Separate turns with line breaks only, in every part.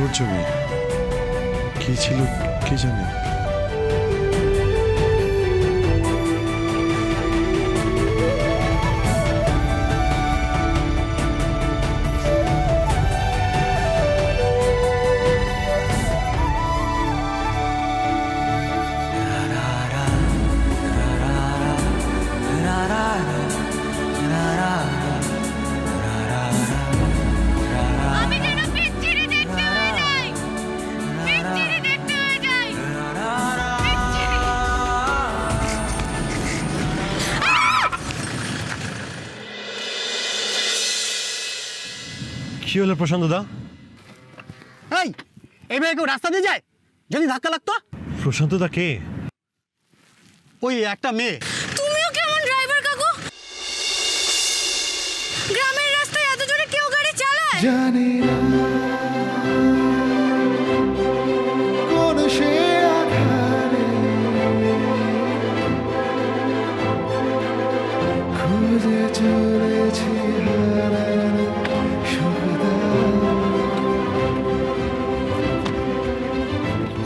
আশ্চর্য মেয়ে কি ছিল কে জানে। কি হলো প্রশান্ত দা?
এই এই মেয়ে কেউ রাস্তা দিয়ে যায়? যদি ধাক্কা লাগতো?
প্রশান্ত দা কে?
ওই একটা মেয়ে।
তুমিও কেমন ড্রাইভার কাকু? গ্রামের রাস্তায় এত জোরে কেউ গাড়ি চালায়?
জানি না।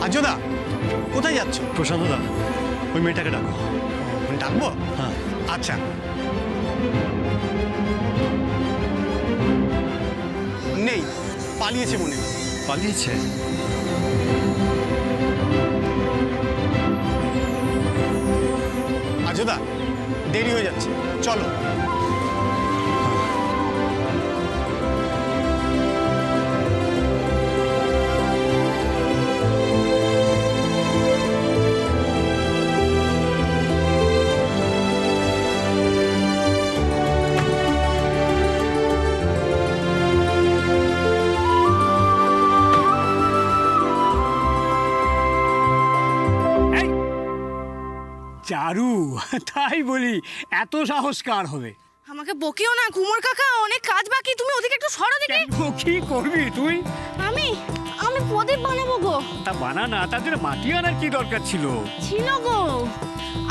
আজদা কোথায় যাচ্ছ?
প্রশান্ত দা ওই মেয়েটাকে ডাকো।
ডাকবো?
হ্যাঁ।
আচ্ছা। নেই পালিয়েছে মনে।
পালিয়েছে?
আজদা দেরি হয়ে যাচ্ছে। চলো।
তাই বলি এত সাহস কার হবে।
আমাকে বকিও না কুমোর কাকা অনেক কাজ বাকি তুমি ওদিকে একটু সরো দিকে
ও, কি করবি তুই?
আমি আমি প্রদীপ বানাবো গো।
তা বানা না তার জন্য মাটি আনার কি দরকার ছিল?
ছিল গো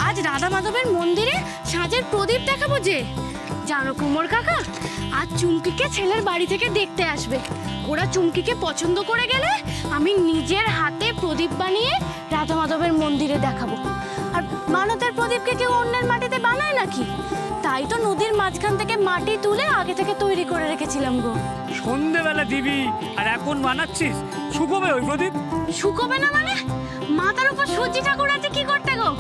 আজ রাধা মাধবের মন্দিরে সাজের প্রদীপ দেখাবো যে। জানো কুমোর কাকা আজ চুমকিকে ছেলের বাড়ি থেকে দেখতে আসবে। ওরা চুমকিকে পছন্দ করে গেলে আমি নিজের হাতে প্রদীপ বানিয়ে রাধা মাধবের মন্দিরে দেখাবো। মানতের প্রদীপকে কেউ অন্যের মাটিতে বানায় নাকি? তাই তো নদীর মাঝখান থেকে মাটি তুলে আগে থেকে তৈরি করে রেখেছিলাম গো।
সন্ধেবেলা দিবি আর এখন বানাচ্ছিস? শুকোবে ওই প্রদীপ?
শুকোবে না মানে? মাথার উপর সূর্যি ঠাকুর আছে কি করতে গো?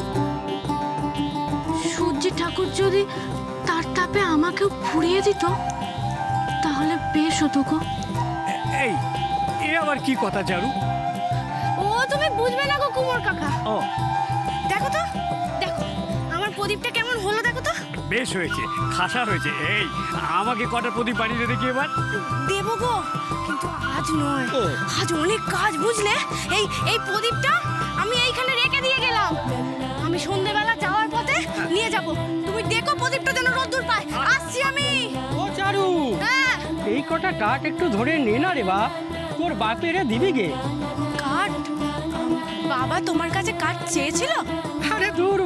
সূর্যি ঠাকুর যদি তার তাপে আমাকেও পুড়িয়ে দিত তাহলে বেশ হতো গো।
এই এ আবার কি কথা চারু
ও তুমি বুঝবে না গো কুমোর কাকা।
ও
প্রদীপটা কেমন হলো দেখো তো?
বেশ হয়েছে খাসা হয়েছে এই আমাকে কটা প্রদীপ বানিয়ে দেখি এবার।
দেবো গো কিন্তু আজ নয়। আজ অনেক কাজ বুঝলে? এই এই প্রদীপটা আমি এইখানে রেখে দিয়ে গেলাম। আমি সন্ধেবেলা যাওয়ার পথে নিয়ে যাব। তুমি দেখো প্রদীপটা যেন রোদ্দুর পায়। আসছি আমি।
ও চারু
হ্যাঁ।
এই কটা কাঠ একটু ধরে নে না রে বাপ। তোর বাপেরে দিবি গে।
কাঠ? বাবা তোমার কাছে কাঠ চেয়েছিল?
আরে দূর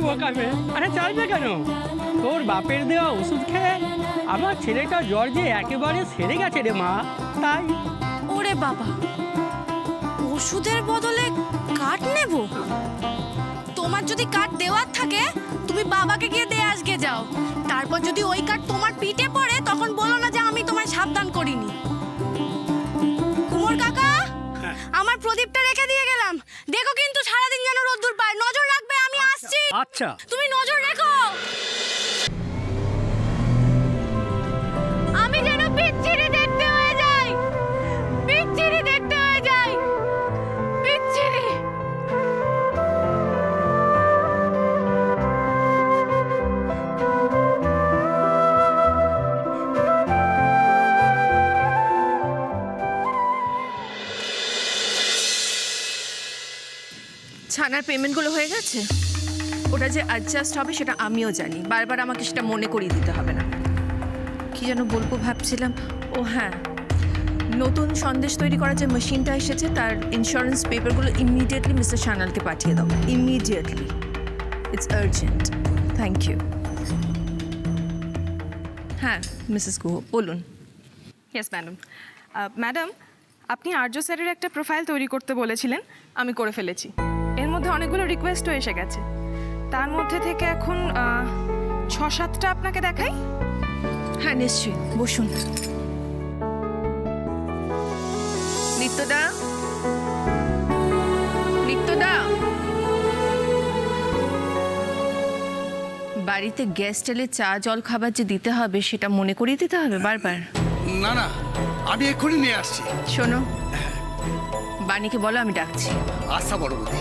আরে কেন? তোর বাপের দেওয়া ওষুধ খেয়ে আমার ছেলেটা জ্বর যে একেবারে সেরে গেছে রে মা, তাই।
ওরে বাবা, ওষুধের বদলে কাঠ নেব? তোমার যদি কাঠ দেওয়ার থাকে, তুমি বাবাকে গিয়ে দিয়ে আজকে যাও। তারপর যদি ওই কাঠ তোমার পিঠে পড়ে
আচ্ছা।
তুমি নজর রেখো। আমি যেন পিচ্ছিরি দেখতে হয়ে যাই। পিচ্ছিরি দেখতে হয়ে যাই। পিচ্ছিরি।
ছানার পেমেন্টগুলো হয়ে গেছে? ওটা যে অ্যাডজাস্ট হবে সেটা আমিও জানি। বারবার আমাকে সেটা মনে করিয়ে দিতে হবে না। কি যেন বলব ভাবছিলাম। ও হ্যাঁ নতুন সন্দেশ তৈরি করার যে মেশিনটা এসেছে, তার ইন্স্যুরেন্স পেপারগুলো ইমিডিয়েটলি মিস্টার সানালকে পাঠিয়ে দাও। Immediately it's urgent thank you হ্যাঁ মিসেস গুহ, বলুন।
ইয়েস ম্যাডাম ম্যাডাম
আপনি আর্য স্যারের একটা প্রোফাইল তৈরি করতে বলেছিলেন, আমি করে ফেলেছি। এর মধ্যে অনেকগুলো রিকোয়েস্টও এসে গেছে। তার মধ্যে থেকে এখন ছ সাতটা আপনাকে দেখাই? হ্যাঁ নিশ্চয়ই। বসুন। নিত্যদা? নিত্যদা? বাড়িতে গ্যাস এলে চা জল খাবার যে দিতে হবে সেটা মনে করিয়ে দিতে হবে বারবার?
না না আমি এক্ষুনি নিয়ে আসছি।
শোনো বাণীকে বলো আমি ডাকছি।
আচ্ছা বড় বৌদি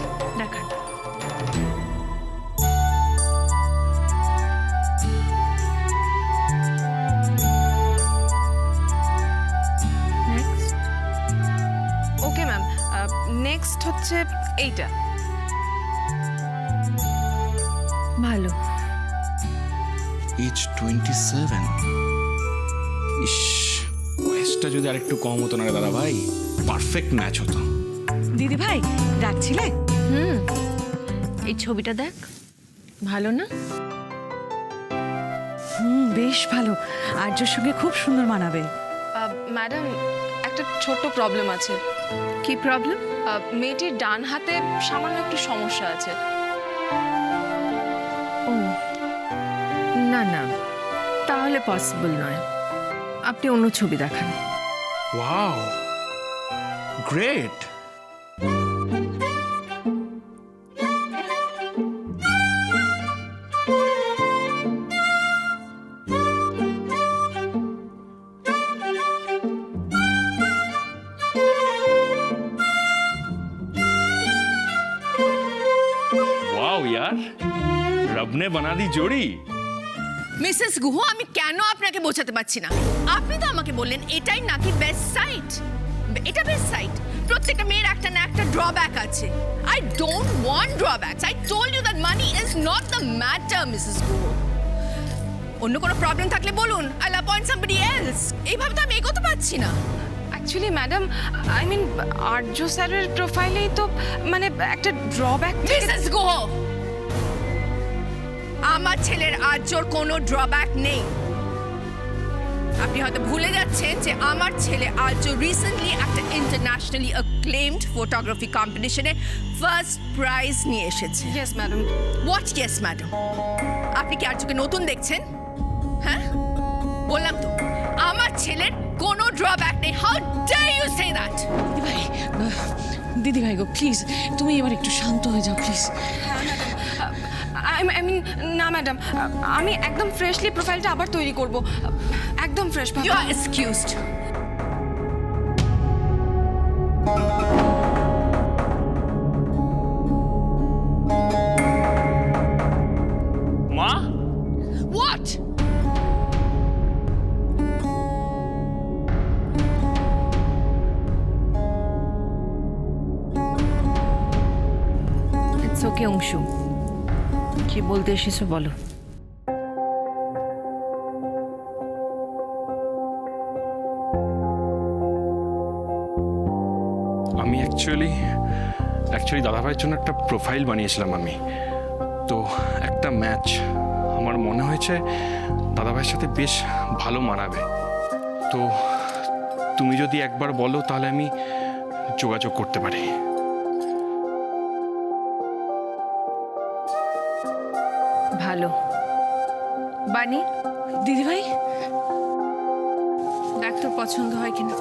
হচ্ছে এইটা। ভালো।
এইচ টোয়েন্টি সেভেন
ইস বয়সটা যদি আরেকটু কম হতো না রে দাদা ভাই পারফেক্ট ম্যাচ হতো।
দিদি ভাই ডাকছিলে?
হুম। এই ছবিটা দেখ। ভালো না?
হুম বেশ ভালো। আর্যর সঙ্গে খুব সুন্দর মানাবে।
ম্যাডাম একটা ছোট্ট প্রবলেম আছে। কি প্রবলেম মেয়েটির ডান হাতে সামান্য একটু সমস্যা আছে। ও না না তাহলে পসিবল নয়। আপনি অন্য ছবি দেখান।
ওয়াও গ্রেট দাও ইয়ার। রবনে বানাদি জোড়ি।
মিসেস গুহ আমি কেন আপনাকে বোঝাতে পারছি না? আপনি তো আমাকে বললেন এটাই নাকি বেস্ট সাইট এটা বেস্ট সাইট প্রত্যেকটা মেয়ের একটা না একটা ড্রব্যাক আছে। I don't want drawbacks I told you that money is not the matter Mrs Guha অন্য কোনো প্রবলেম থাকলে বলুন। I love point somebody else এইভাবে তো আমি এগোতে পারছি না।
Actually madam I mean Arya স্যারের প্রোফাইলেই তো মানে একটা ড্রব্যাক
মিসেস গুহ আমার ছেলের আর্যর কোনো ড্রব্যাক নেই। আপনি হয়তো ভুলে যাচ্ছেন যে আমার ছেলে আর্য রিসেন্টলি একটা ইন্টারন্যাশনালি অ্যাক্লেমড ফটোগ্রাফি কম্পিটিশনে ফার্স্ট প্রাইজ নিয়ে এসেছে।
Yes madam
what yes madam আপনি কি আর্যকে নতুন দেখছেন? হ্যাঁ? বললাম তো আমার ছেলের কোনো ড্রব্যাক নেই। How dare you say that
দিদি ভাই দিদি ভাই গো প্লিজ তুমি এবার একটু শান্ত হয়ে যাও প্লিজ
আই মিন না ম্যাডাম আমি একদম ফ্রেশলি প্রোফাইলটা আবার তৈরি করব। একদম ফ্রেশ
ইউ আর এক্সকিউজড
মা?
হোয়াট ইটস ওকে অংশু কি বলতে এসেছ, বলো।
আমি অ্যাকচুয়ালি অ্যাকচুয়ালি দাদাভাইয়ের জন্য একটা প্রোফাইল বানিয়েছিলাম আমি। তো একটা ম্যাচ আমার মনে হয়েছে দাদাভাইয়ের সাথে বেশ ভালো মানাবে। তো তুমি যদি একবার বলো, তাহলে আমি যোগাযোগ করতে পারি।
ভালো। বানি
দিদি ভাই
দেখ তোর পছন্দ হয় কিনা?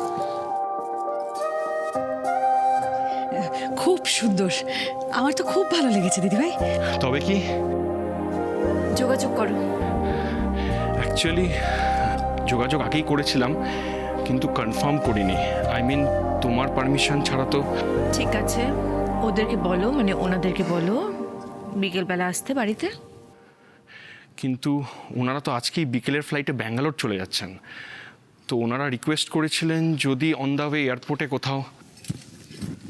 খুব সুন্দর। আমার তো খুব ভালো লেগেছে দিদি ভাই
তবে কি?
যোগাযোগ করো।
অ্যাকচুয়ালি যোগাযোগ আগেই করেছিলাম কিন্তু কনফার্ম করিনি। আই মিন তোমার পারমিশন ছাড়া তো
ঠিক আছে। ওদেরকে বলো মানে ওনাদেরকে বলো বিকেলবেলা আসতে বাড়িতে।
কিন্তু ওনারা তো আজকেই বিকেলের ফ্লাইটে ব্যাঙ্গালোর চলে যাচ্ছেন। তো ওনারা রিকোয়েস্ট করেছিলেন যদি অন দ্য ওয়ে এয়ারপোর্টে কোথাও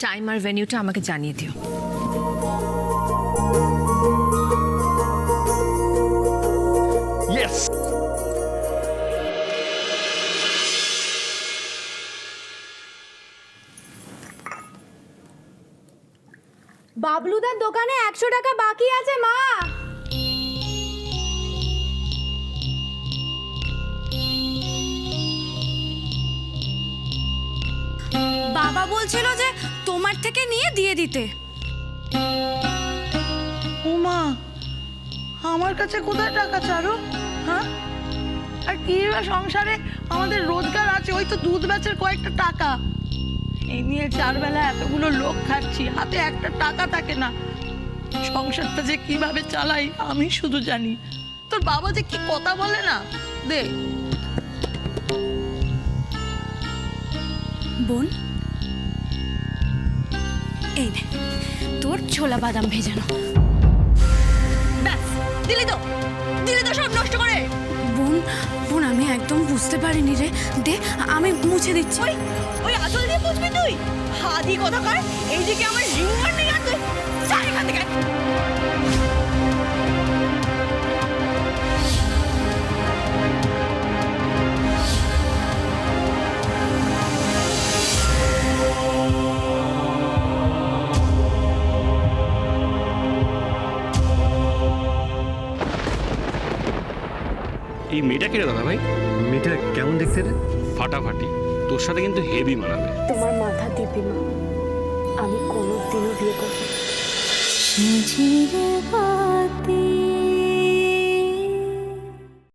টাইম আর ভেনিউটা আমাকে জানিয়ে দিও।
ইয়েস
বাবলুদার দোকানে একশো টাকা বাকি আছে মা। বাবা বলছিল যে তোমার থেকে নিয়ে দিয়ে দিতে।
উমা আমার কাছে কোথায় টাকা চারো? হ্যাঁ? আর কি সংসারে আমাদের রোজগার আছে ওই তো দুধ বেচের কয়েকটা টাকা। এই নিয়ে চার বেলা এতগুলো লোক খাচ্ছি হাতে একটা টাকা থাকে না। সংসারটা যে কীভাবে চালাই আমি শুধু জানি। তোর বাবা যে কি কথা বলে না? দে।
বোন এই নে তোর ছোলা বাদাম ভেজানো।
ব্যাস দিলি তো দিলি তো সব নষ্ট করে।
বোন বোন আমি একদম বুঝতে পারিনি রে। দে আমি মুছে দিচ্ছি।
ওই ওই আঁচল দিয়ে বুঝবি তুই? হাদি কথা কর এইদিকে আমার রিঙ্গার নেই আর তুই যা এখান থেকে।
এই মেয়েটা কে রে দাদা ভাই?
মেয়েটা কেমন দেখতে রে?
ফাটাফাটি। তোর সাথে কিন্তু হেভি মানাবে।
তোমার মাথা দিবি মা। আমি কোনোদিনও বিয়ে করব